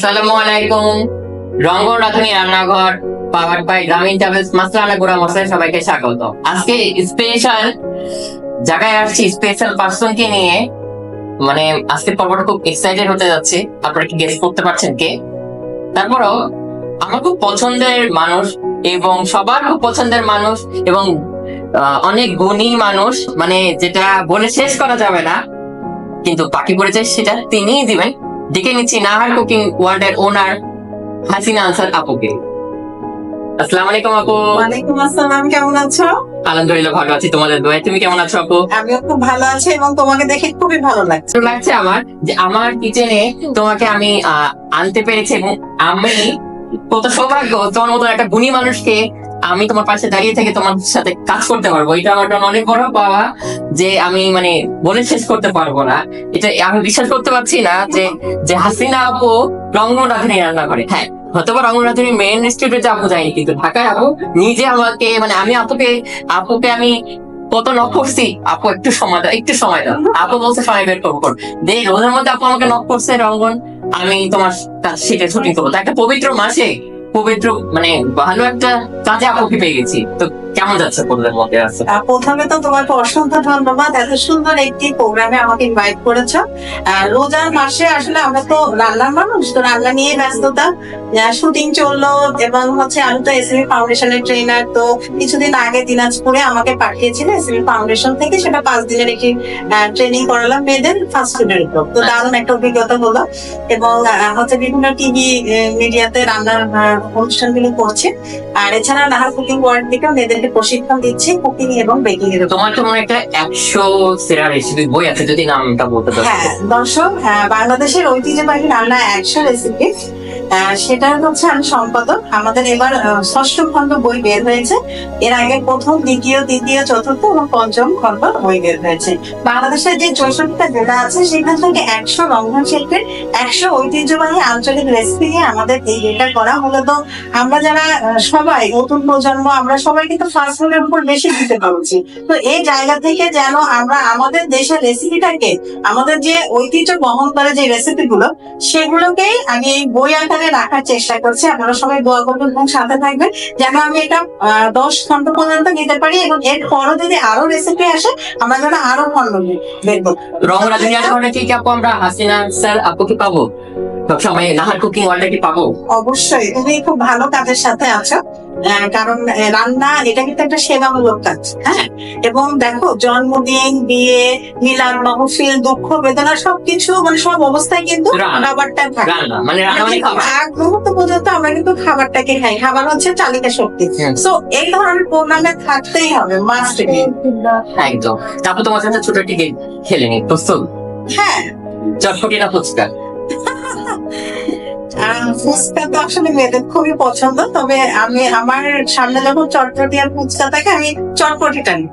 আসসালামু আলাইকুম রঙ্গন রাধুনী রান্নাঘর, পাওয়ার বাই গ্রামীণ ট্রাভেলস, মাসলানা গুড়া মশাই সবাইকে স্বাগত। আজকে স্পেশাল জায়গায় আসছি স্পেশাল পার্সনকে নিয়ে। মানে আজকে পর্বটা খুব এক্সাইটেড হতে যাচ্ছে। আপনারা কি গেস করতে পারছেন কে? তারপরও আমার খুব পছন্দের মানুষ এবং সবার খুব পছন্দের মানুষ এবং অনেক গুণী মানুষ। মানে যেটা বলে শেষ করা যাবে না, কিন্তু বাকি পরিচয় সেটা তিনিই দিবেন। ডেকে নিচ্ছি নাহার কুকিং ওয়ার্ল্ডের ওনার হাসিনা আনসার আপুকে। আসসালামু আলাইকুম আপু। ওয়ালাইকুম আসসালাম কেমন আছো? আলহামদুলিল্লাহ ভালো আছি তোমাদের দোয়ায়। তুমি কেমন আছো আপু? আমিও খুব ভালো আছি এবং তোমাকে দেখে খুবই ভালো লাগছে। লাগছে আমার যে আমার কিচেনে তোমাকে আমি আহ, আনতে পেরেছি এবং আমি কত সৌভাগ্য তোমার মতো একটা গুণী মানুষকে আমি তোমার পাশে দাঁড়িয়ে থেকে তোমার সাথে কাজ করতে পারব। এটা আমার জন্য অনেক বড় পাওয়া যে আমি মানে বলে শেষ করতে পারব না। এটা আমি বিশ্বাস করতে পারছি না যে যে হাসিনা আপু রঙ্গন রাধুনী রান্না করে। হ্যাঁ হয়তো বা রঙ্গন মেন ইনস্টিটিউটে আপু যায়নি কিন্তু ঢাকায় আপু নিজে আমাকে মানে আমি আপুকে আপুকে আমি কত নক করছি, আপু একটু সময় দাও, একটু সময় দাও। আপু বলছে, সময় বের করব কর দে রোদের মধ্যে আপু আমাকে নক করছে রঙ্গন, আমি তোমার সেটা ছুটি করব। একটা পবিত্র মাসে পবিত্র মানে ভালো একটা কাজে কফি পেয়ে গেছি। তো কেমন যাচ্ছে পদের মধ্যে আছে প্রথমে তো তোমাকে অসংখ্য ধন্যবাদ। এত সুন্দর একটি প্রোগ্রামে আমাকে ইনভাইট করেছ। রোজার মাসে আসলে আমরা তো রান্নার মানুষ তো রান্না নিয়ে ব্যস্ততা। শুটিং চলল এবং হচ্ছে আমি তো এসএমই ফাউন্ডেশনের ট্রেনার তো কিছুদিন আগে দিনাজপুরে আমাকে পাঠিয়েছিল এসএমই ফাউন্ডেশন থেকে। সেটা পাঁচ দিনের একটি ট্রেনিং করালাম মেয়েদের ফাস্ট ফুডের উপর তো দারুণ একটা অভিজ্ঞতা হলো এবং হচ্ছে বিভিন্ন টিভি মিডিয়াতে রান্নার অনুষ্ঠানগুলো করছে। আর এছাড়া নাহার কুকিং ওয়ার্ল্ড থেকে মেয়েদেরকে প্রশিক্ষণ দিচ্ছি কুকিং এবং বেকিং এর। তোমার তো মনে একটা একশো সেরা রেসিপি বই আছে যদি নামটা বলতে পারো হ্যাঁ দর্শক হ্যাঁ, বাংলাদেশের ঐতিহ্যবাহী রান্না একশো রেসিপি সেটা হচ্ছে আমি সম্পাদক। আমাদের এবার ষষ্ঠ খণ্ড বই বের হয়েছে। এর আগে প্রথম, দ্বিতীয়, তৃতীয়, চতুর্থ এবং পঞ্চম খণ্ড বই বের হয়েছে। বাংলাদেশের যে চৌষট্টিটা জেলা আছে, সেখান থেকে একশো রন্ধন শিল্পের একশো ঐতিহ্যবাহী আঞ্চলিক রেসিপি নিয়ে আমাদের এই বইটা করা মূলত আমরা যারা সবাই নতুন প্রজন্ম, আমরা সবাই কিন্তু ফাস্ট ফুডের উপর বেশি দিতে পারছি। তো এই জায়গা থেকে যেন আমরা আমাদের দেশের রেসিপিটাকে আমাদের যে ঐতিহ্য বহন করে যে রেসিপি গুলো, সেগুলোকেই আমি এই বই আকারে রাখার চেষ্টা করছি। আপনারা সবাই দোয়া করবেন এবং সাথে থাকবেন। যেন আমি এটা দশ খন্ড পর্যন্ত নিতে পারি এবং এর পরও যদি আরও রেসিপি আসে আমরা যেন আরও খন্ড দেখব। রং রাধুনী রান্নাঘরে কি কি আপু আমরা? হাসিনা স্যার আপুকে পাবো? সবসময় নাহার কুকিং অলরেডি পাবো। অবশ্যই। তুমি খুব ভালো কাজের সাথে আছো। কারণ রান্না এটা কিন্তু একটা সেবামূলক কাজ হ্যাঁ? এবং দেখো জন্মদিন বিয়ে মিলাদ মাহফিল দুঃখ বেদনা সবকিছু মানে সব অবস্থায় কিন্তু। খাবারটা থাকে। মানে রান্না মানে খাবার। আগ মুহূর্ত পর্যন্ত আমরা কিন্তু খাবারটাকে খাই। খাবার হচ্ছে চালিকা শক্তি। সো এই ধরনের প্রোগ্রামে থাকতেই হবে মাস্ট একদম। তারপর তোমার সাথে ছোট টিকে খেলে নি প্রস্তুত? হ্যাঁ। চটপটি না ফুচকা? ফুচকা তো আসলে মেয়েদের খুবই পছন্দ তবে আমি আমার সামনে যখন চটপটি আর ফুচকা থাকে আমি চটপটিটা নিই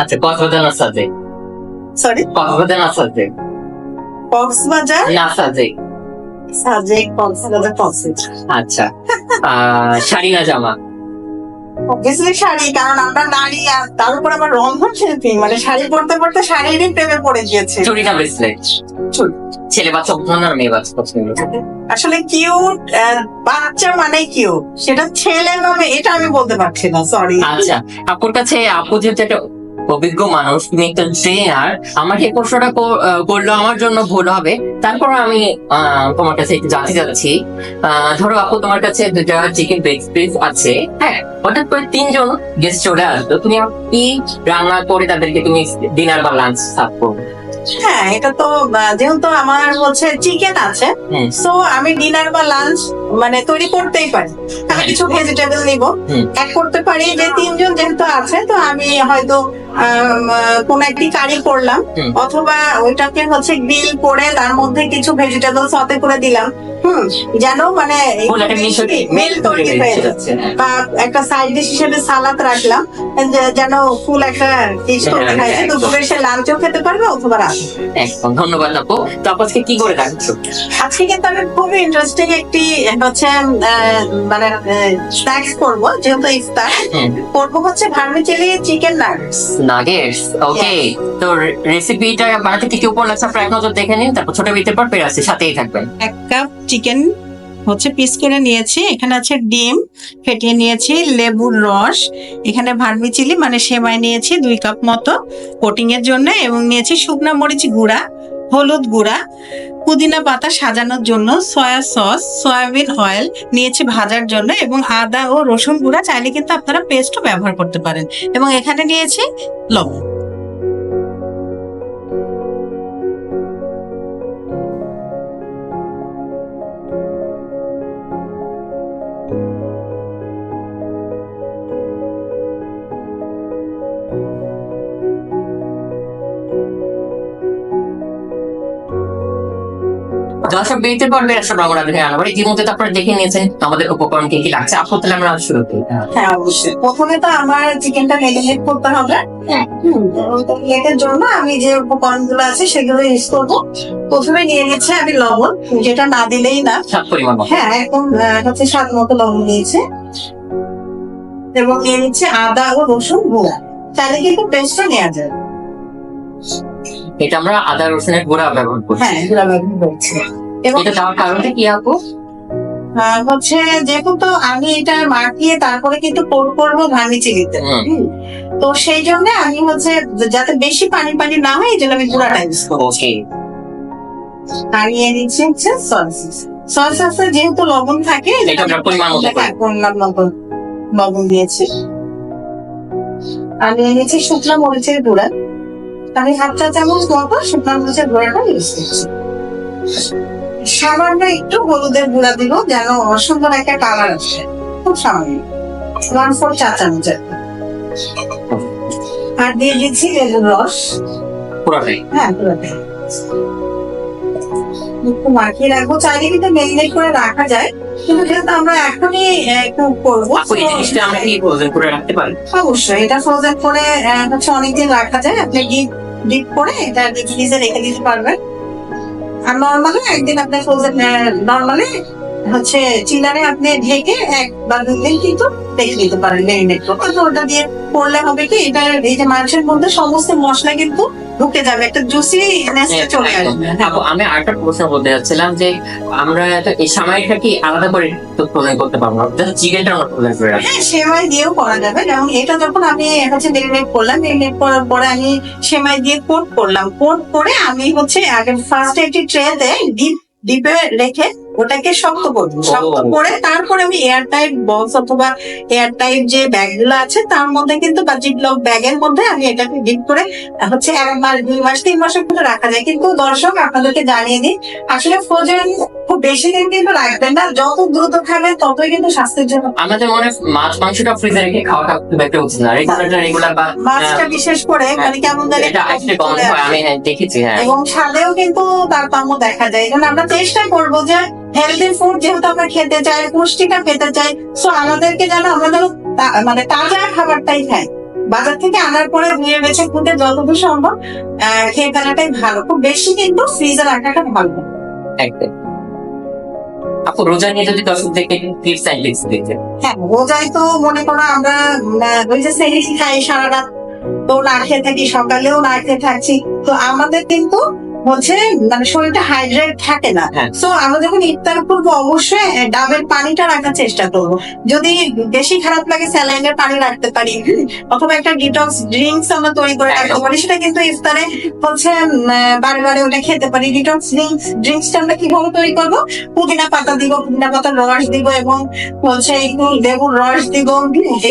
আচ্ছা কক্সবাজার সাজে সরি কক্সবাজার সাজে কক্সবাজার? না সাজে সাজেক কক্সবাজার কক্সবাজার। আচ্ছা শাড়ি না জামা? অবভিয়াসলি শাড়ি কারণ আমরা নারী আর তার উপর আমার রন্ধন শিল্পী মানে শাড়ি পরতে পরতে শাড়িরই প্রেমে পড়ে গিয়েছে। না ব্রেসলেট ছেলে বাচ্চা পছন্দ না মেয়ে বাচ্চা পছন্দ আসলে কিউট বাচ্চা মানে কিউট সেটা ছেলে নামে এটা আমি বলতে পারছি না সরি আচ্ছা আপুর কাছে আপু যেহেতু একটা অভিজ্ঞ মানুষ তুমি একটা ট্রেনার আমার এই প্রশ্নটা করলে আমার জন্য ভুল হবে। তারপর আমি তোমার কাছে একটু জানতে আহ, ধরো আপু তোমার কাছে দুটা চিকেন পিস আছে হ্যাঁ হঠাৎ করে তিনজন গেস্ট চলে আসলো। তুমি কি রান্না করে তাদেরকে তুমি ডিনার বা লাঞ্চ সার্ভ করবে। হ্যাঁ এটা তো যেহেতু আমার হচ্ছে চিকেন আছে তো সো আমি ডিনার বা লাঞ্চ মানে তৈরি করতেই পারি। আমি কিছু ভেজিটেবল নিব। এক করতে পারি যে তিনজন যেহেতু আছে তো আমি হয়তো কোন একটি কারি করলাম অথবা ওইটাকে হচ্ছে গ্রিল করে তার মধ্যে কিছু ভেজিটেবল সতে করে দিলাম হুম যেন মানে মিল তৈরি হয়ে যাচ্ছে। বা একটা সাইড ডিশ হিসেবে সালাদ রাখলাম যেন ফুল একটা ডিশ করে খাইছে দুপুরে সে লাঞ্চও খেতে পারবে অথবা রাত একদম ধন্যবাদ আপু। তো আজকে কি করে রাখছো আজকে কিন্তু আমি খুবই ইন্টারেস্টিং একটি হচ্ছে মানে স্ন্যাক্স করব যেহেতু ইফতার। করব হচ্ছে vermicelli chicken nuggets nuggets okay তো রেসিপিটা বানাতে কি কি উপর লাগছে আপনারা এক নজর দেখে নিন তারপর ছোট বিতের পর পেরে আসছে সাথেই থাকবেন। এক কাপ চিকেন হচ্ছে পিস করে নিয়েছি এখানে আছে ডিম ফেটিয়ে নিয়েছি লেবুর রস এখানে ভার্মি চিলি মানে সেমাই নিয়েছি দুই কাপ মতো কোটিং এর জন্য এবং নিয়েছি শুকনা মরিচ গুঁড়া হলুদ গুঁড়া, পুদিনা পাতা সাজানোর জন্য সয়া সস, সয়াবিন অয়েল নিয়েছি ভাজার জন্য এবং আদা ও রসুন গুঁড়া চাইলে কিন্তু আপনারা পেস্টও ব্যবহার করতে পারেন। এবং এখানে নিয়েছি লবণ। ইতিমধ্যে তো আপনারা দেখে নিয়েছেন। আমাদের উপকরণ কি কি লাগছে? আপু তাহলে আমরা শুরু করি। হ্যাঁ অবশ্যই। প্রথমে তো আমার চিকেনটা ম্যারিনেট করতে হবে। এটার জন্য আমি যে উপকরণগুলো আছে সেগুলো ইউজ করব। প্রথমে নিয়ে নিচ্ছে আমি লবণ যেটা না দিলেই না। সাত পরিমাণ হ্যাঁ একদম আহ, হচ্ছে স্বাদ মতো লবণ নিয়েছে এবং নিয়ে নিচ্ছে আদা ও রসুন গুঁড়া। তাহলে কিন্তু পেস্টটা নেওয়া যায়। এটা আমরা আদা রসুনের গুঁড়া ব্যবহার করছি। হ্যাঁ গুঁড়া ব্যবহার করছি। এটা দেওয়ার কারণটা কি আপু? হচ্ছে যেহেতু আমি এটা মাখিয়ে তারপরে কিন্তু কোট করব ভার্মি চিলিতে। তো সেই জন্য আমি হচ্ছে যাতে বেশি পানি পানি না হয় এই জন্য আমি গুঁড়াটা ইউজ করব ওকে আর নিয়ে নিচ্ছি হচ্ছে সস সস আছে যেহেতু লবণ থাকে পরিমাণ মতো লবণ দিয়েছি। আর নিয়ে নিচ্ছি শুকনো মরিচের গুঁড়া। আমি চা চামচ মতো শুকনো মরিচের গুঁড়াটা ইউজ করছি। সামান্য একটু হলুদের গুঁড়া দিব যেন সুন্দর একটা কালার আসে। খুব সামান্য ওয়ান ফোর চা চামচ আর দিয়ে দিচ্ছি লেবুর রস। পুরোটাই? হ্যাঁ পুরোটাই। একটু মাখিয়ে রাখব। চাইলে কিন্তু ম্যারিনেট করে রাখা যায়। কিন্তু যেহেতু আমরা এখনই একটু করব এই জিনিসটা আমরা কি ফ্রোজেন করে রাখতে পারি অবশ্যই এটা ফ্রোজেন করে হচ্ছে অনেকদিন রাখা যায়। আপনি ডিপ ডিপ করে এটা ফ্রিজে রেখে দিতে পারবেন। আর নর্মালি একদিন আপনি ফ্রোজেন নর্মালি হচ্ছে চিলারে আপনি ঢেকে এক বা দুদিন কিন্তু রেখে দিতে পারেন ম্যারিনেট করে ওটা দিয়ে করলে হবে কি এটা এই যে মাংসের মধ্যে সমস্ত মশলা কিন্তু ঢুকে যাবে একটা জুসি হ্যাঁ, চলে আসবে। আমি আরেকটা প্রশ্ন বলতে যাচ্ছিলাম যে আমরা এই সামাইটা কি আলাদা করে ফ্রোজেন করতে পারব না? জাস্ট চিকেনটা আমরা ফ্রোজেন করে হ্যাঁ সেমাই দিয়েও করা যাবে। যেমন এটা যখন আমি হচ্ছে মেরিনেট করলাম মেরিনেট করার পরে আমি সেমাই দিয়ে কোট করলাম। কোট করে আমি হচ্ছে আগে ফার্স্ট একটি ট্রেতে ডিপ ডিপে রেখে ওটাকে শক্ত করব শক্ত। করে তারপরে আমি এয়ার টাইট বক্স অথবা এয়ার টাইট যে ব্যাগগুলো আছে তার মধ্যে কিন্তু বা জিপলক ব্যাগের মধ্যে আমি এটাকে ডিপ করে হচ্ছে এক মাস দুই মাস তিন মাসের মধ্যে রাখা যায়। কিন্তু দর্শক আপনাদেরকে জানিয়ে দিই আসলে ফ্রোজেন খুব বেশি দিন কিন্তু রাখবেন না। যত দ্রুত খাবেন ততই কিন্তু স্বাস্থ্যের জন্য আমাদের মনে মাছ মাংসটা ফ্রিজে রেখে খাওয়াটা খুব একটা উচিত না। রেগুলার রেগুলার বা মাছটা বিশেষ করে মানে কেমন জানি এটা আসলে কম হয় আমি হ্যাঁ, দেখেছি হ্যাঁ। এবং স্বাদেও কিন্তু তারতম্য দেখা যায়। এই জন্য আমরা চেষ্টা করব যে হেলদি ফুড যেহেতু আমরা খেতে চাই পুষ্টিটা পেতে চাই সো আমাদেরকে যেন আমাদের মানে তাজা খাবারটাই খাই বাজার থেকে আনার পরে ধুয়ে বেছে খুঁটে যতদূর সম্ভব খেয়ে ফেলাটাই ভালো। খুব বেশি কিন্তু ফ্রিজে রাখাটা ভালো। একদম। আপু রোজা নিয়ে যদি দর্শকদেরকে টিপস অ্যান্ড দিতে? হ্যাঁ রোজায় তো মনে করো আমরা ওই যে সেহরি খাই সারা রাত তো না খেয়ে থাকি সকালেও না খেয়ে থাকছি। তো আমাদের কিন্তু হচ্ছে মানে শরীরটা হাইড্রেট থাকে না। হ্যাঁ। তো আমরা যখন ইফতার করব অবশ্যই ডাবের পানিটা রাখার চেষ্টা করব। যদি বেশি খারাপ লাগে স্যালাইনের পানি রাখতে পারি। অথবা একটা ডিটক্স ড্রিঙ্কস আমরা তৈরি করে রাখতে পারি। সেটা কিন্তু ইফতারে হচ্ছে বারে বারে ওটা খেতে পারি। ডিটক্স ড্রিঙ্কস ড্রিঙ্কসটা আমরা কীভাবে তৈরি করব? পুদিনা পাতা দিব পুদিনা পাতার রস দিব এবং হচ্ছে একটু লেবুর রস দিব।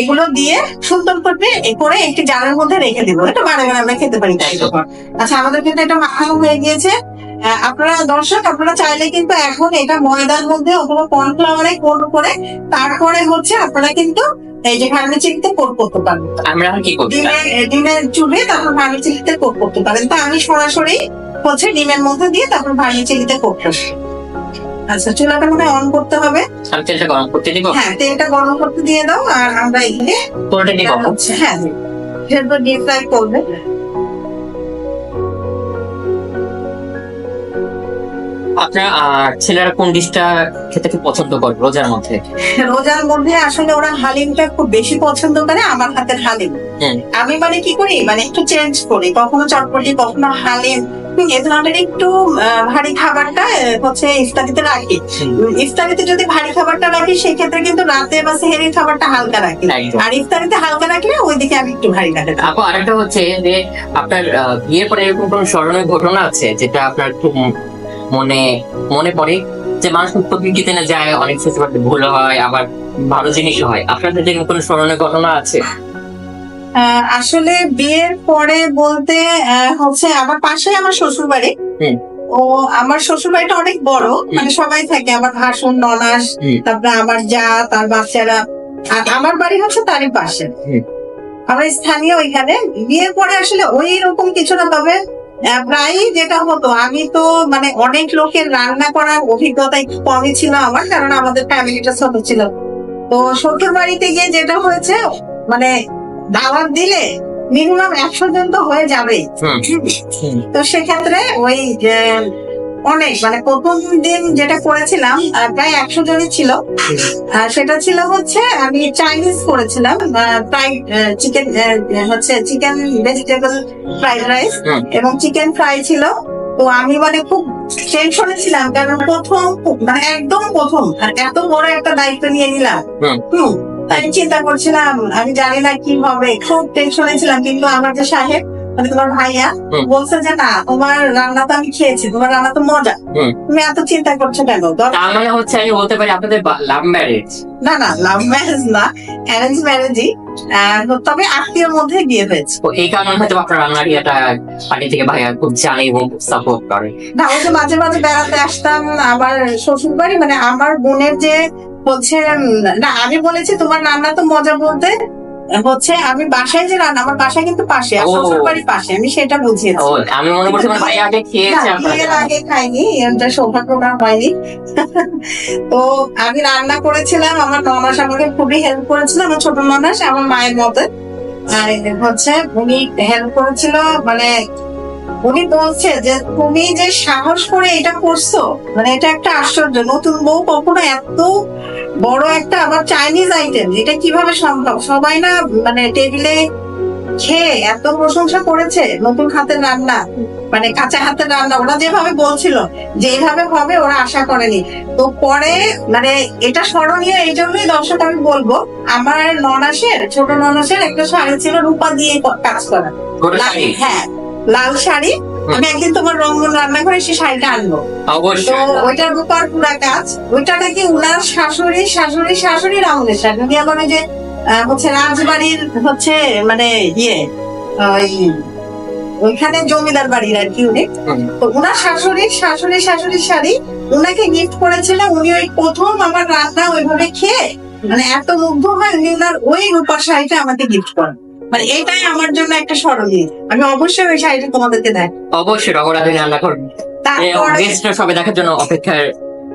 এগুলো দিয়ে সুন্দর করে করে একটি জারের মধ্যে রেখে দিব। এটা বারে বারে আমরা খেতে পারি তাই তখন আচ্ছা। আমাদের কিন্তু এটা মাখানো হয়ে গিয়েছে। আপনারা দর্শক আপনারা চাইলে কিন্তু এখন এটা ময়দার মধ্যে অথবা কর্নফ্লাওয়ারে কোট করে তারপরে হচ্ছে আপনারা কিন্তু এই যে ভার্মি চিলিতে কোট করতে পারবেন। আমরা কি করছি ডিমের চুলে তারপর ভার্মি চিলিতে কোট করতে পারেন। তো আমি সরাসরি হচ্ছে ডিমের মধ্যে দিয়ে তারপর ভার্মি চিলিতে কোট করছি আচ্ছা চুলাটা মনে অন করতে হবে। আমি তেলটা গরম করতে দিব? হ্যাঁ তেলটা গরম করতে দিয়ে দাও আর আমরা এখানে পুরোটা দিব? হ্যাঁ ডিপ ফ্রাই করবে। আপনার ছেলেরা কোন ডিশটা খেতে খুব পছন্দ করে রোজার মধ্যে? রোজার মধ্যে আসলে ওরা হালিমটা খুব বেশি পছন্দ করে আমার হাতের হালিম। আমি মানে কি করি? মানে একটু চেঞ্জ করি। কখনো চটপটি কখনো হালিম। এ ধরনের একটু ভারী খাবারটা হচ্ছে ইফতারিতে রাখি। ইফতারিতে যদি ভারী খাবারটা রাখি সেক্ষেত্রে কিন্তু রাতে বা সেহেরির খাবারটা হালকা রাখি। আর ইফতারিতে হালকা রাখলে ওইদিকে আমি একটু ভারী রাখি। আপু আরেকটা হচ্ছে যে আপনার বিয়ের পরে এরকম কোন স্মরণীয় ঘটনা আছে? যেটা আপনার খুব মনে মনে পড়ে যে মানুষ প্রকৃতিতে না যায় অনেক কিছু ভুল হয় আবার ভালো জিনিস হয়। আপনাদের যেরকম কোনো স্মরণীয় ঘটনা আছে? আসলে বিয়ের পরে বলতে হচ্ছে আমার পাশে আমার শ্বশুর বাড়ি ও আমার শ্বশুর বাড়িটা অনেক বড় মানে সবাই থাকে আমার ভাসুন ননাস তারপরে আমার যা তার বাচ্চারা আর আমার বাড়ি হচ্ছে তারই পাশে। আমরা স্থানীয় ওইখানে। বিয়ের পরে আসলে ওই রকম কিছু না তবে প্রায়ই যেটা হতো আমি তো মানে অনেক লোকের রান্না করার অভিজ্ঞতা একটু কমই ছিল আমার কারণ আমাদের ফ্যামিলিটা ছোট ছিল তো শ্বশুর বাড়িতে গিয়ে যেটা হয়েছে মানে দাওয়াত দিলে মিনিমাম একশো জন তো হয়ে যাবে। তো সেক্ষেত্রে ওই যে অনেক মানে প্রথম দিন যেটা করেছিলাম প্রায় একশো জনই ছিল। আর সেটা ছিল হচ্ছে আমি চাইনিজ করেছিলাম ফ্রাইড চিকেন হচ্ছে চিকেন ভেজিটেবল ফ্রাইড রাইস এবং চিকেন ফ্রাই ছিল। তো আমি মানে খুব টেনশনে ছিলাম কারণ প্রথম মানে একদম প্রথম আর এত বড় একটা দায়িত্ব নিয়ে নিলাম। হুম। হুম আমি চিন্তা করছিলাম আমি জানি না কি হবে খুব টেনশনে ছিলাম কিন্তু আমার যে সাহেব মানে তোমার ভাইয়া বলছে যে না তোমার রান্না তো আমি খেয়েছি তোমার রান্না তো মজা। তুমি এত চিন্তা করছ কেন? তার মানে হচ্ছে আমি বলতে পারি আপনাদের লাভ ম্যারেজ না না লাভ ম্যারেজ না অ্যারেঞ্জ ম্যারেজই তবে আত্মীয়র মধ্যে বিয়ে হয়েছে। এই কারণে হয়তো আপনার রান্নার ইয়েটা আগে থেকে ভাইয়া খুব জানে এবং সাপোর্ট করে। না ওই যে মাঝে মাঝে বেড়াতে আসতাম আমার শ্বশুর বাড়ি মানে আমার বোনের যে বলছে না আমি বলেছি তোমার রান্না তো মজা বলতে হচ্ছে আমি বাসায় যে রান্না আমার বাসায় কিন্তু পাশে শ্বশুর বাড়ি পাশে আমি সেটা বুঝিয়েছি। আমি মনে করছি ভাই আগে খেয়েছে আগে খাইনি এটা হয়নি। তো আমি রান্না করেছিলাম আমার ননাস আমাকে খুবই হেল্প করেছিল আমার ছোট ননাস আমার মায়ের মতে। আর হচ্ছে উনি হেল্প করেছিল মানে উনি বলছে যে তুমি যে সাহস করে এটা করছ মানে এটা একটা আশ্চর্য। নতুন বউ কখনো এত বড় একটা আবার চাইনিজ আইটেম এটা কীভাবে সম্ভব? সবাই না মানে টেবিলে খেয়ে এত প্রশংসা করেছে নতুন হাতের রান্না মানে কাঁচা হাতের রান্না। ওরা যেভাবে বলছিল যে এইভাবে হবে ওরা আশা করেনি। তো পরে মানে এটা স্মরণীয় এই জন্যই দর্শক আমি বলব আমার ননাসের ছোট ননাসের একটা শাড়ি ছিল রূপা দিয়ে কাজ করা? হ্যাঁ। লাল শাড়ি আমি একদিন তোমার রান্না করে সেই শাড়িটা আনব। অবশ্যই। ওইটার রূপার পুরা কাজ। ওইটা নাকি উনার শাশুড়ি শাশুড়ি শাশুড়ির আমলের শাড়ি। উনি আবার যে হচ্ছে রাজবাড়ির হচ্ছে মানে ইয়ে ওই ওইখানে জমিদার বাড়ির আর কি উনি। উনার শাশুড়ি শাশুড়ি শাশুড়ির শাড়ি উনাকে গিফট করেছিল। উনি ওই প্রথম আমার রান্না ওইভাবে খেয়ে মানে এত মুগ্ধ হয় উনি উনার ওই রূপার শাড়িটা আমাকে গিফট করেন। মানে এটাই আমার জন্য একটা স্মরণীয়। আমি অবশ্যই ওই শাড়িটা তোমাদেরকে দেখ অবশ্যই রগরাধি রান্না করব। গেস্টরা সবাই দেখার জন্য অপেক্ষায়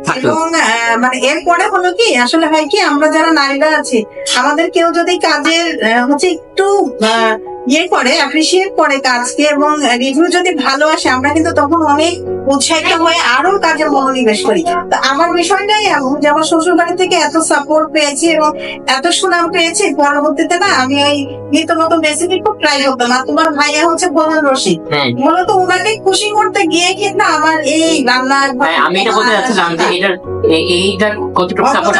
থাকল। এবং আহ, মানে এরপরে হলো কি আসলে হয় কি আমরা যারা নারীরা আছি আমাদের কেউ যদি কাজের হচ্ছে একটু আহ, ইয়ে করে অ্যাপ্রিসিয়েট করে কাজকে এবং রিভিউ যদি ভালো আসে আমরা কিন্তু তখন অনেক উৎসাহিত হয়ে আরও কাজে মনোনিবেশ করি। তো আমার বিষয়টাই এমন যে আমার শ্বশুর বাড়ি থেকে এত সাপোর্ট পেয়েছি এবং এত সুনাম পেয়েছি পরবর্তীতে না আমি ওই নিত্য নতুন রেসিপি খুব ট্রাই করতাম। আর তোমার ভাইয়া হচ্ছে বরুণ রশিদ মূলত ওনাকে খুশি করতে গিয়ে কিন্তু আমার এই রান্না হ্যাঁ, আমি এটা বলতে চাচ্ছিলাম যে এটার এইটার কতটুকু সাপোর্ট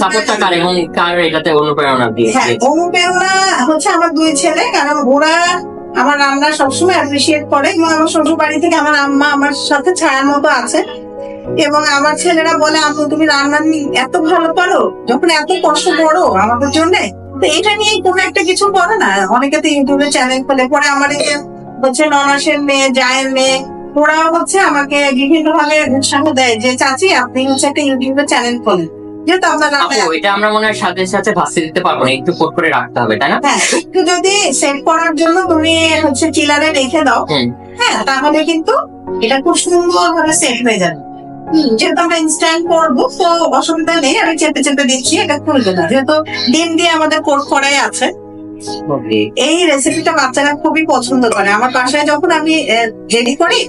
সাপোর্টটা কার এবং কার এটাতে অনুপ্রেরণা দিয়ে হ্যাঁ অনুপ্রেরণা হচ্ছে আমার দুই ছেলে, কারণ ওরা আমার রান্না সবসময় অ্যাপ্রিসিয়েট করে এবং আমার শ্বশুর বাড়ি থেকে আমার আম্মা আমার সাথে ছায়ার মতো আছে। এবং আমার ছেলেরা বলে, আম্মু, তুমি রান্না এত ভালো পারো, যখন এত কষ্ট করো আমাদের জন্য। তো এটা নিয়ে কোনো একটা কিছু করে না। অনেকে তো ইউটিউবে চ্যানেল খোলে, পরে আমার এই হচ্ছে ননাসের মেয়ে, জায়ের মেয়ে ওরা হচ্ছে আমাকে বিভিন্ন ভাবে উৎসাহ দেয় যে, চাচি, আপনি হচ্ছে একটা ইউটিউবে চ্যানেল খোলেন। যেহেতু আপনার রান্না এটা আমরা মনে হয় সাথে সাথে ভাসতে দিতে পারব না একটু কোট করে রাখতে হবে তাই না? হ্যাঁ একটু যদি সেট করার জন্য তুমি হচ্ছে চিলারে রেখে দাও হ্যাঁ তাহলে কিন্তু এটা খুব সুন্দর ভাবে সেট হয়ে যাবে। যেহেতু আমরা ইনস্ট্যান্ট করব তো অসুবিধা নেই আমি চেপে চেপে দিচ্ছি এটা খুলবে না। যেহেতু ডিম দিয়ে আমাদের কোট করাই আছে। এই রেসিপিটা বাচ্চারা খুবই পছন্দ করে। আমার বাসায় যখন আমি রেডি করি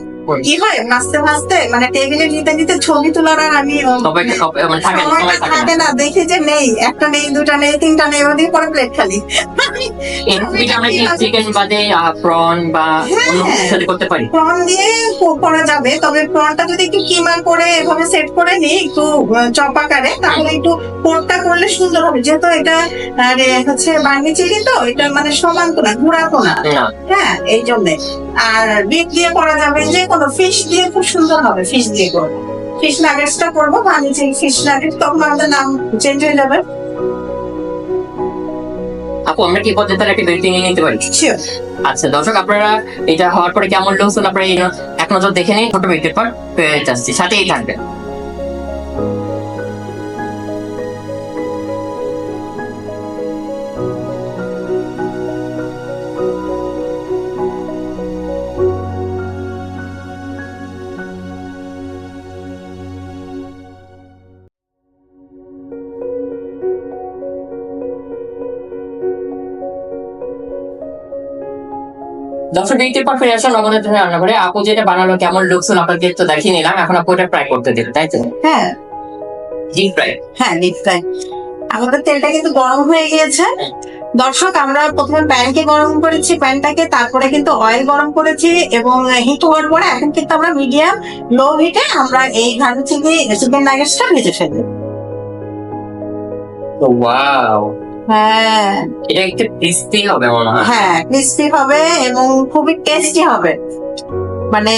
কি হয়? ভাসতে ভাসতে মানে টেবিলে নিতে নিতে ছবি তোলার আর আমি সবাইকে সব মানে থাকে না, সময়টা থাকে থাকে না। না যে নেই একটা নেই দুটা নেই তিনটা নেই ওদিকে পরে প্লেট খালি। চিকেন বাদে প্রন বা অন্য করতে পারি? প্রন দিয়ে করা যাবে তবে প্রনটা যদি একটু কিমা করে এভাবে সেট করে নিই একটু চপ তাহলে একটু পোরটা করলে সুন্দর হবে। যেহেতু এটা আরে, হচ্ছে চিলি তো এটা মানে সমান তো না ঘুরাতো না না। হ্যাঁ এই জন্যে। আর বিট দিয়ে করা যাবে যে কোনো ফিশ দিয়ে খুব সুন্দর হবে ফিশ দিয়ে করব। ফিশ নাগেটসটা করব বার্নি যে ফিশ নাগেট তখন আমাদের নাম চেঞ্জ হয়ে যাবে। আপু আমরা কি পদ্ধতি একটা বিল্ডিং নিয়ে নিতে পারি. আচ্ছা দর্শক আপনারা এটা হওয়ার পরে কেমন লোকজন আপনারা এই এক নজর দেখে নিন ছোট বিল্ডিং পর পেয়ে যাচ্ছি। সাথেই থাকবেন। দর্শক পর ফিরে নগদের জন্য রান্না করে আপু যেটা বানালো কেমন আপনাকে তো দেখিয়ে নিলাম। এখন আপু এটা ফ্রাই করতে দিল তাই তো? হ্যাঁ। ডিপ ফ্রাই হ্যাঁ ডিপ ফ্রাই আমাদের তেলটা কিন্তু গরম হয়ে গিয়েছে। দর্শক আমরা প্রথমে প্যানকে গরম করেছি প্যানটাকে তারপরে কিন্তু অয়েল গরম করেছি এবং হিট হওয়ার পরে এখন কিন্তু আমরা মিডিয়াম লো হিটে আমরা এই ঘানু চিংড়ি চিকেন নাগেটসটা ভেজে ফেলব। ওয়াও হ্যাঁ। এটা একটু হবে মনে হয়। হ্যাঁ হবে এবং খুবই টেস্টি হবে। মানে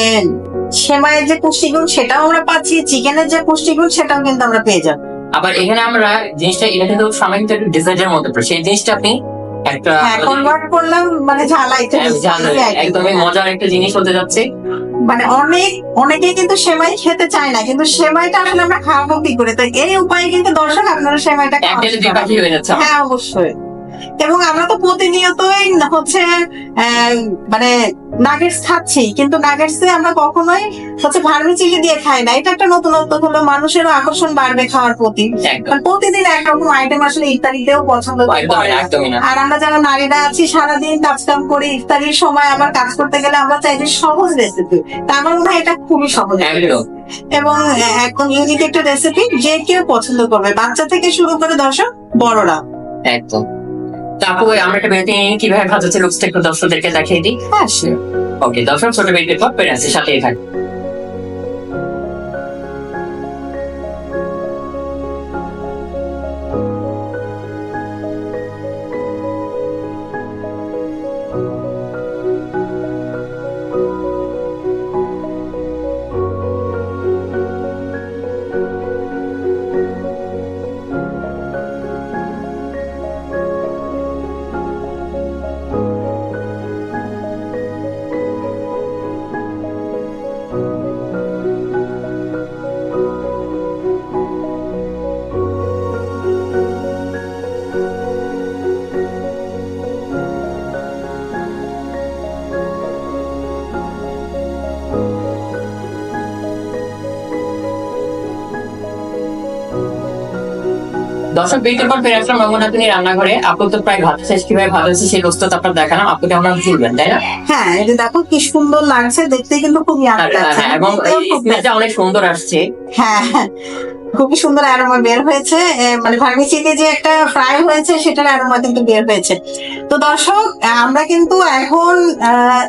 সেমাইয়ের যে পুষ্টিগুণ সেটাও আমরা পাচ্ছি চিকেনের যে পুষ্টিগুণ সেটাও কিন্তু আমরা পেয়ে যাব। আবার এখানে আমরা জিনিসটা এটা কিন্তু সামান্য একটু ডিজার্টের মতো পড়ে। সেই জিনিসটা আপনি একটা হ্যাঁ কনভার্ট করলাম মানে ঝালাইতে হ্যাঁ, জানো, একদমই মজার একটা জিনিস হতে যাচ্ছে। মানে অনেক অনেকে কিন্তু সেমাই খেতে চায় না কিন্তু সেমাইটা আসলে আমরা খাওয়াবো কি করে? তো এই উপায়ে কিন্তু দর্শক আপনারা সেমাইটা। হ্যাঁ অবশ্যই। এবং আমরা তো প্রতিনিয়তই হচ্ছে মানে নাগেটস খাচ্ছি কিন্তু নাগেটস আমরা কখনোই হচ্ছে ভার্মি চিলি দিয়ে খাই না। এটা একটা নতুনত্ব হলো মানুষেরও আকর্ষণ বাড়বে খাওয়ার প্রতি। প্রতিদিন একরকম আইটেম আসলে ইত্যাদিতেও পছন্দ আর আমরা যারা নারীরা আছি সারাদিন কাজ কাম করি ইফতারির সময় আবার কাজ করতে গেলে আমরা চাই যে সহজ রেসিপি তা আমার মনে হয় এটা খুবই সহজ এবং এখন ইউনিক একটা রেসিপি যে কেউ পছন্দ করবে। বাচ্চা থেকে শুরু করে দর্শক বড়রা। একদম। তারপর আমরা একটা বেলটি কীভাবে ভাজাচ্ছে লুকসটা একটু দর্শকদেরকে দেখিয়ে দিই হ্যাঁ. ওকে দর্শক, ছোট বেলটির পর পেরে আছে সাথেই থাক দর্শক বেলটির পর ফিরে আসলাম রঙ্গনাথনী রান্নাঘরে। আপু তো প্রায় ভাত শেষ কীভাবে ভাত হচ্ছে সেই রোস্ত তো আপনার দেখালাম। আপুকে আমরা ভুলবেন তাই না? হ্যাঁ যে দেখো কি সুন্দর লাগছে দেখতে কিন্তু খুব ইয়াম আর, লাগছে। হ্যাঁ, এবং স্মেলটা অনেক সুন্দর আসছে। হ্যাঁ হ্যাঁ। খুবই সুন্দর অ্যারোমা বের হয়েছে। মানে ভার্মিচিতে যে একটা ফ্রাই হয়েছে সেটার অ্যারোমা কিন্তু বের হয়েছে। তো দর্শক আমরা কিন্তু এখন আহ,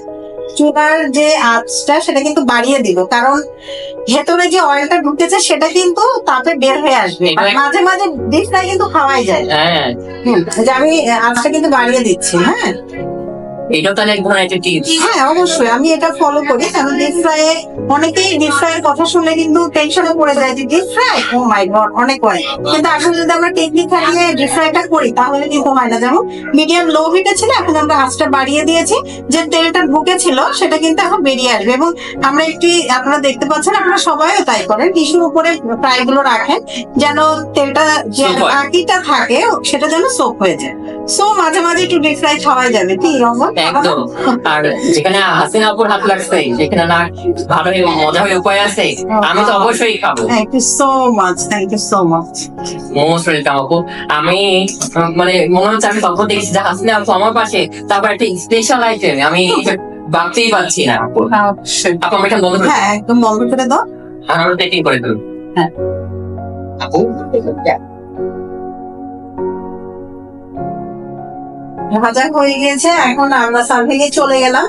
চুলার যে আঁচটা সেটা কিন্তু বাড়িয়ে দিব। কারণ ভেতরে যে অয়েলটা ঢুকেছে সেটা কিন্তু তাপে বের হয়ে আসবে। মাঝে মাঝে ডিশটা কিন্তু খাওয়াই যায়। হ্যাঁ। যে আমি আজটা আঁচটা কিন্তু বাড়িয়ে দিচ্ছি হ্যাঁ? এটাও তাহলে এক ধরনের টিপস হ্যাঁ অবশ্যই। আমি এটা ফলো করি কারণ ডিপ ফ্রাই অনেকেই ডিপ ফ্রাই কথা শুনলে কিন্তু টেনশনে পড়ে যায় যে deep fry oh my God অনেক হয়। কিন্তু আসলে যদি আমরা টেকনিক খাটিয়ে ডিপ ফ্রাইটা করি তাহলে কিন্তু হয় না। যেমন মিডিয়াম লো হিটে ছিল এখন আমরা আঁচটা বাড়িয়ে দিয়েছি যে তেলটা ঢুকেছিল সেটা কিন্তু এখন বেরিয়ে আসবে। এবং আমরা একটি আপনারা দেখতে পাচ্ছেন আপনারা সবাইও তাই করেন টিস্যুর উপরে ফ্রাই গুলো রাখেন যেন তেলটা যে। বাকিটা থাকে সেটা যেন সোপ হয়ে যায়। সো মাঝে মাঝে একটু ডিপ ফ্রাই খাওয়া যাবে। কি রঙন একদম। আর যেখানে হাসিনা আপুর হাত লাগছে যেখানে না ভালো হয়ে মজা হয়ে উপায় আছে আমি তো অবশ্যই খাব। Thank you so much thank you so much momos welcome আপু। আমি মানে মনে হচ্ছে আমি তখন দেখছি যে হাসিনা আপু আমার পাশে তারপর একটা স্পেশাল আইটেম আমি ভাবতেই পারছি না আপু। আপু আমরা বন্ধ হ্যাঁ একদম বন্ধ করে দাও। আমরা পেকিং করে দেবো। হ্যাঁ। আপু? ভাজা হয়ে গেছে এখন আমরা সার্ভিং এ চলে গেলাম।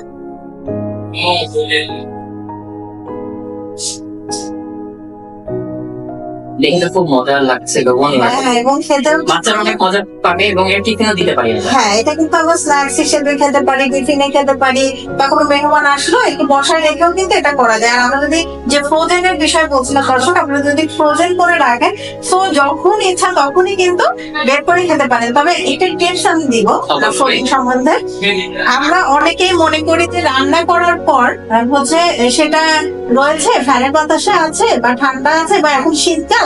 দেখতে খুব মজা লাগছে হ্যাঁ। এবং খেতে বাচ্চারা অনেক মজা পাবে এবং এর টিফিনও দিতে পারি হ্যাঁ এটা কিন্তু আমরা স্ন্যাক্স হিসেবে খেতে পারি টিফিনে খেতে পারি বা কোনো মেহমান আসলো একটু বসায় রেখেও কিন্তু এটা করা যায়। আর আমরা যদি যে ফ্রোজেন এর বিষয় বলছিলাম দর্শক আপনারা যদি ফ্রোজেন করে রাখেন তো যখন ইচ্ছা তখনই কিন্তু বের করে খেতে পারেন। তবে এটা টিপস আমি দিব ফ্রোজেন সম্বন্ধে। আমরা অনেকেই মনে করি যে রান্না করার পর হচ্ছে সেটা রয়েছে ফ্যানের বাতাসে আছে বা ঠান্ডা আছে বা এখন শীতকাল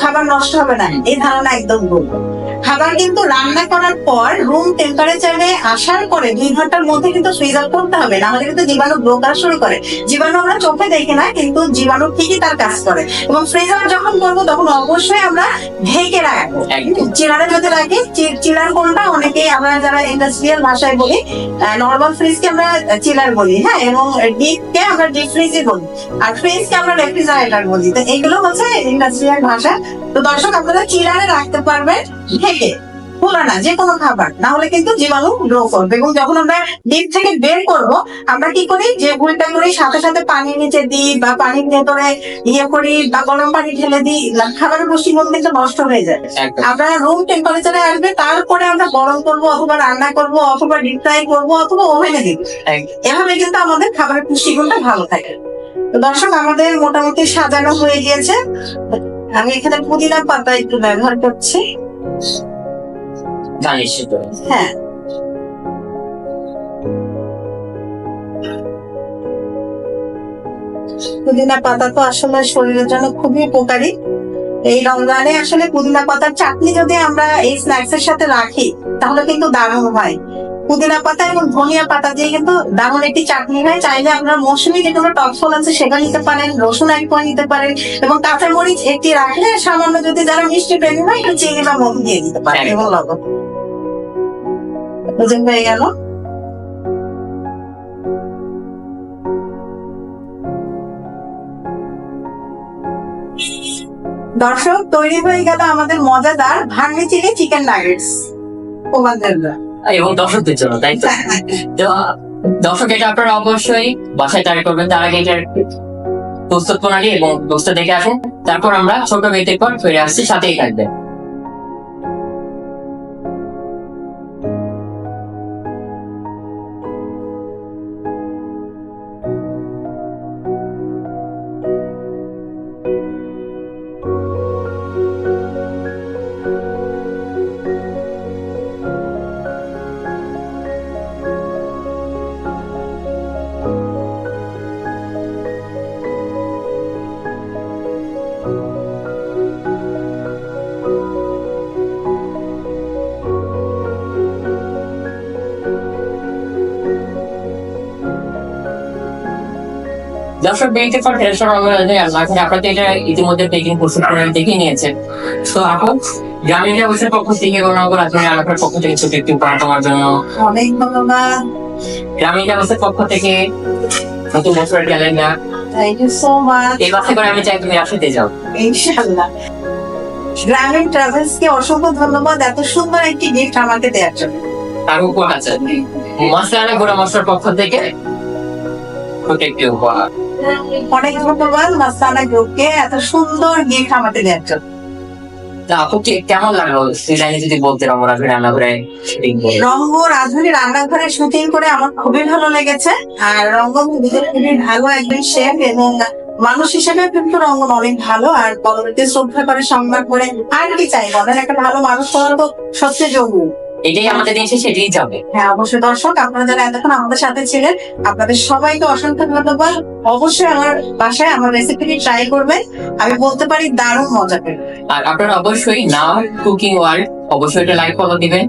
খাবার নষ্ট হবে না। এই ধারণা একদম ভুল। খাবার কিন্তু রান্না করার পর রুম টেম্পারেচারে আসার পরে দুই ঘণ্টার মধ্যে কিন্তু ফ্রিজ আউট করতে হবে। নাহলে কিন্তু জীবাণু গ্রো করা শুরু করে। জীবাণু আমরা চোখে দেখি না কিন্তু জীবাণু ঠিকই তার কাজ করে। এবং ফ্রিজ আউট যখন করব তখন অবশ্যই আমরা ঢেকে রাখব। চিলারে যদি রাখি চিলার কোনটা অনেকেই আমরা যারা ইন্ডাস্ট্রিয়াল ভাষায় বলি নর্মাল ফ্রিজকে আমরা চিলার বলি হ্যাঁ? এবং ডিপকে আমরা ডিপ ফ্রিজই বলি। আর ফ্রিজকে আমরা রেফ্রিজারেটর বলি। তো এগুলো হচ্ছে ইন্ডাস্ট্রিয়াল ভাষা। তো দর্শক আপনারা চিলারে রাখতে পারবেন ঢেকে খোলা না যে কোনো খাবার। না হলে কিন্তু জীবাণু গ্রো করবে। এবং যখন আমরা ডিপ থেকে বের করব আমরা কি করি? যে ভুলটা করি সাথে সাথে পানি নিচে দিই বা পানির ভেতরে ইয়ে করি বা গরম পানি ঢেলে দিই। খাবারের পুষ্টিগুণ কিন্তু নষ্ট হয়ে যায়। আমরা রুম টেম্পারেচারে আসবে তারপরে আমরা গরম করব অথবা রান্না করব অথবা ডিপ ফ্রাই করব অথবা ওভেনে দিব এভাবে কিন্তু আমাদের খাবারের পুষ্টিগুণটা ভালো থাকে। তো দর্শক আমাদের মোটামুটি সাজানো হয়ে গিয়েছে। আমি এখানে পুদিনা পাতা একটু ব্যবহার করছি। হ্যাঁ। পুদিনা পাতা তো আসলে শরীরের জন্য খুবই উপকারী। এই রমজানে আসলে পুদিনা পাতার চাটনি যদি আমরা এই স্ন্যাক্স এর সাথে রাখি তাহলে কিন্তু দারুণ হয়। পুদিনা পাতা এবং ধনিয়া পাতা দিয়ে কিন্তু দারুণ একটি চাটনি হয়। চাইলে আপনার মৌসুমী যে কোনো টক ফল আছে সেটা নিতে পারেন রসুন এক কোয়া নিতে পারেন এবং কাঁচা মরিচ একটি রাখলে সামান্য যদি যারা মিষ্টি প্রেমী হয় একটু চিনি বা মধু দিয়ে দিতে পারেন। এবং লবণ। বুঝে হয়ে গেল। দর্শক তৈরি হয়ে গেল আমাদের মজাদার ভার্মি চিলি চিকেন নাগেটস ওভানদের এবং দর্শকদের জন্য, তাই তো? দর্শক, এটা আপনারা অবশ্যই বাসায় তৈরি করবেন। তার আগে এটার প্রস্তুত প্রণালী এবং প্রস্তুত দেখে আসুন। তারপর আমরা ছোট মেয়েদের পর ফিরে আসছি, সাথেই থাকবেন। দর্শক বিউটি ফর এটা ইতিমধ্যে পেকিং প্রস্তুত করে দেখে নিয়েছেন। তো আপু গ্রামীণ পক্ষ থেকে গণনগর পক্ষ থেকে ছোট একটি উপহার তোমার জন্য? অনেক ধন্যবাদ। গ্রামীণ ব্যবসার পক্ষ থেকে নতুন বছরের calendar thank you so much এই বাসে করে আমি চাই তুমি রাশিতে যাও। গ্রামীণ ট্রাভেলস কে অসংখ্য ধন্যবাদ এত সুন্দর একটি গিফট আমাকে দেওয়ার জন্য। তার উপহার আছে। মশলা ঘোরা মশলার পক্ষ থেকে একটি উপহার। অনেক ধন্যবাদ মাস্তানা গ্রুপকে এত সুন্দর গিফট আমাকে দেওয়ার জন্য। কেমন লাগল? যদি বলতে শুটিং করে। রঙ্গ রাধুনি রান্নাঘরে শুটিং করে আমার খুবই ভালো লেগেছে। আর রঙ্গ খুবই ভালো একজন শেফ এবং মানুষ হিসেবে কিন্তু রঙ্গন অনেক ভালো। আর বড়দেরকে শ্রদ্ধা করে সম্মান করে আর কি চাই? বলেন একটা ভালো মানুষ হওয়া তো সবচেয়ে জরুরি। এটাই আমাদের দেশে সেটাই যাবে। হ্যাঁ অবশ্যই দর্শক আপনারা যারা এতক্ষণ আমাদের সাথে ছিলেন আপনাদের সবাইকে অসংখ্য ধন্যবাদ। অবশ্যই আমার বাসায় আমার রেসিপিটি ট্রাই করবেন। আমি বলতে পারি দারুণ মজা পেয়ে আর আপনারা অবশ্যই নাও কুকিং ওয়ার্ল্ড অবশ্যই এটা লাইক ফলো দিবেন।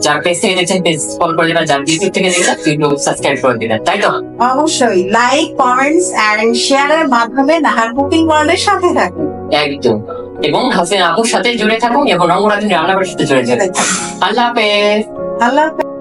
যার পেজ থেকে দেখছেন পেজ ফলো করে দিবেন। যার ইউটিউব থেকে দেখছেন ইউটিউব সাবস্ক্রাইব করে দিবেন। তাই তো? অবশ্যই লাইক কমেন্টস এন্ড শেয়ারের মাধ্যমে নাহার কুকিং ওয়ার্ল্ডের সাথে থাকুন। একদম। এবং হাসিন আপুর সাথে জুড়ে থাকুন এবং অমরাদিন রান্নাঘরের সাথে জুড়ে যাবেন আল্লাহ হাফেজ আল্লাহ হাফেজ।